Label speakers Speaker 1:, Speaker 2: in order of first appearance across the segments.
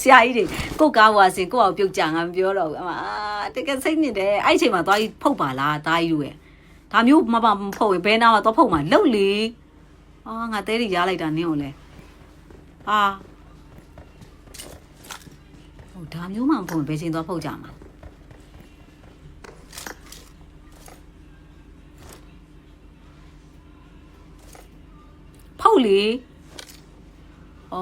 Speaker 1: ဆရာကြီးတွေကိုကားဝါစင်ကိုအောင်ပြုတ်ကြငါမပြောတော့ဘူးအမအာတကယ်စိတ်ညစ်တယ်အဲ့ဒီအချိန်မှာသွားပြီးဖုတ်ပါလားတားကြီးတို့ရဲ့ဒါမျိုးမမမဖုတ်ရင်ဘယ်နာမှာသွားဖုတ်မှာလှုပ်လေအာငါတဲရီရားလိုက်တာနင်းကိုလေအာဟိုဒါမျိုးမှမဖုတ်ရင်ဘယ်ချိန်သွားဖုတ်ကြမှာဖုတ်လေဩ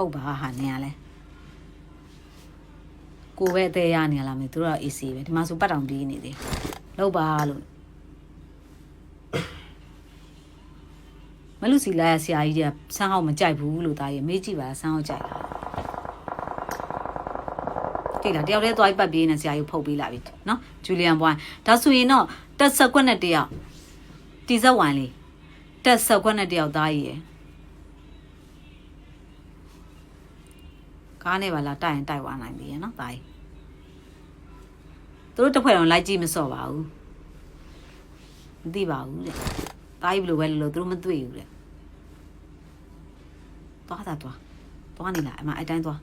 Speaker 1: ဟုတ်ပါဟာနေရလဲကိုပဲအသေးရနေရလားမသိဘူးသူတို့က AC ပဲဒီမှာဆိုပတ်တောင်ပြီးနေသေးလောက်ပါလို့မလူစီလာရဆရာကြီးကဆန်းအောင်မကြိုက်ဘူးလို့တားရမေးကြည့်ပါဆန်းအောင်ကြိုက်တိတ်လားတယောက်တည်းသွားပြီးပတ်ပြေးနေဆရာကြီးဖုတ်ပေးလာပြီနော်ဂျူလီယန်ဘွိုင်းဒါဆိုရင်တော့တက်ဆက်ကွက်နဲ့တယောက်တီဇက်ဝိုင်လေးတက်ဆက်ကွက်နဲ့တယောက်သားကြီးရယ် ကားနဲ့ပါလာတိုက်ရင်တိုက်သွားနိုင်ပြီရနော်တာကြီးသူတို့တစ်ဖွဲ့တော့လိုက်ကြည့်မစော့ပါဘူးမသိပါဘူးတဲ့တာကြီးဘယ်လိုပဲလို့လို့သူတို့မတွေ့ဘူးတဲ့သွားတာသွားသွားနေလားအမအဲ့တိုင်းသွား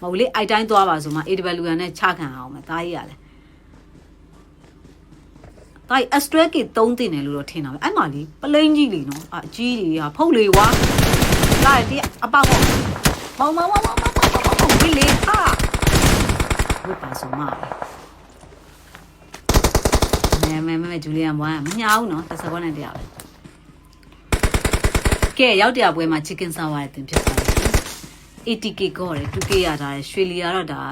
Speaker 1: မဟုတ်လေအဲ့တိုင်းသွားပါဆိုမှ AWN နဲ့ချခံအောင်မယ်တာကြီးရလဲတာကြီး S12K 3တင်တယ်လို့တော့ထင်တာပဲအဲ့မှာလीပလိန်ကြီးလीနော်အကြီးကြီးဟာဖုတ်လေကွာလာတယ်အပေါက်ပေါ့မောင်မောင်မောင် မောင်မောင်မောင်မောင်ဝိလေဟာဝိပါဆိုမှာပဲမဲမဲမဲဂျူလီယန်ဘွားမညာဘူးနော်တစ်စကွန်းနဲ့တရားပဲကဲရောက်တရားပွဲမှာ chicken sour ရတင်ဖြစ်သွားတယ် ATK ကောတယ် 2K ရထားတယ်ရွှေလီကတော့ဒါ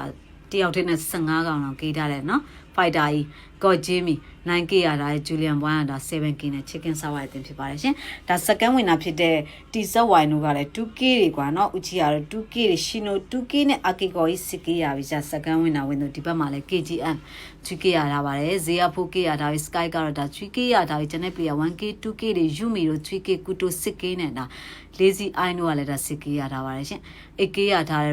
Speaker 1: တယောက်တည်းနဲ့15កောင်လောက်ကေးထားတယ်နော် fighter ကြီး god jimmy 9k ရထားတယ် julian boy ကဒါ 7k နဲ့ chicken sour ရတင်ဖြစ်ပါတယ်ရှင်ဒါ second winner ဖြစ်တဲ့ t-z wine တို့ကလည်း 2k တွေကွာနော်ဥချီကတော့ 2k တွေ shino 2k နဲ့ akiko ကြီး 6k ရပြီじゃ second winner ဝင်တို့ဒီဘက်မှာလည်း kgm 2k ရထားပါတယ်ဇေယ 4k ရထားပြီ sky ကတော့ဒါ 3k ရထားပြီ channel player 1k 2k တွေ yumi တို့ 3k kuto 6k နဲ့ဒါ lazy eye တို့ကလည်းဒါ 6k ရထားပါတယ်ရှင် 8k ရထားတယ်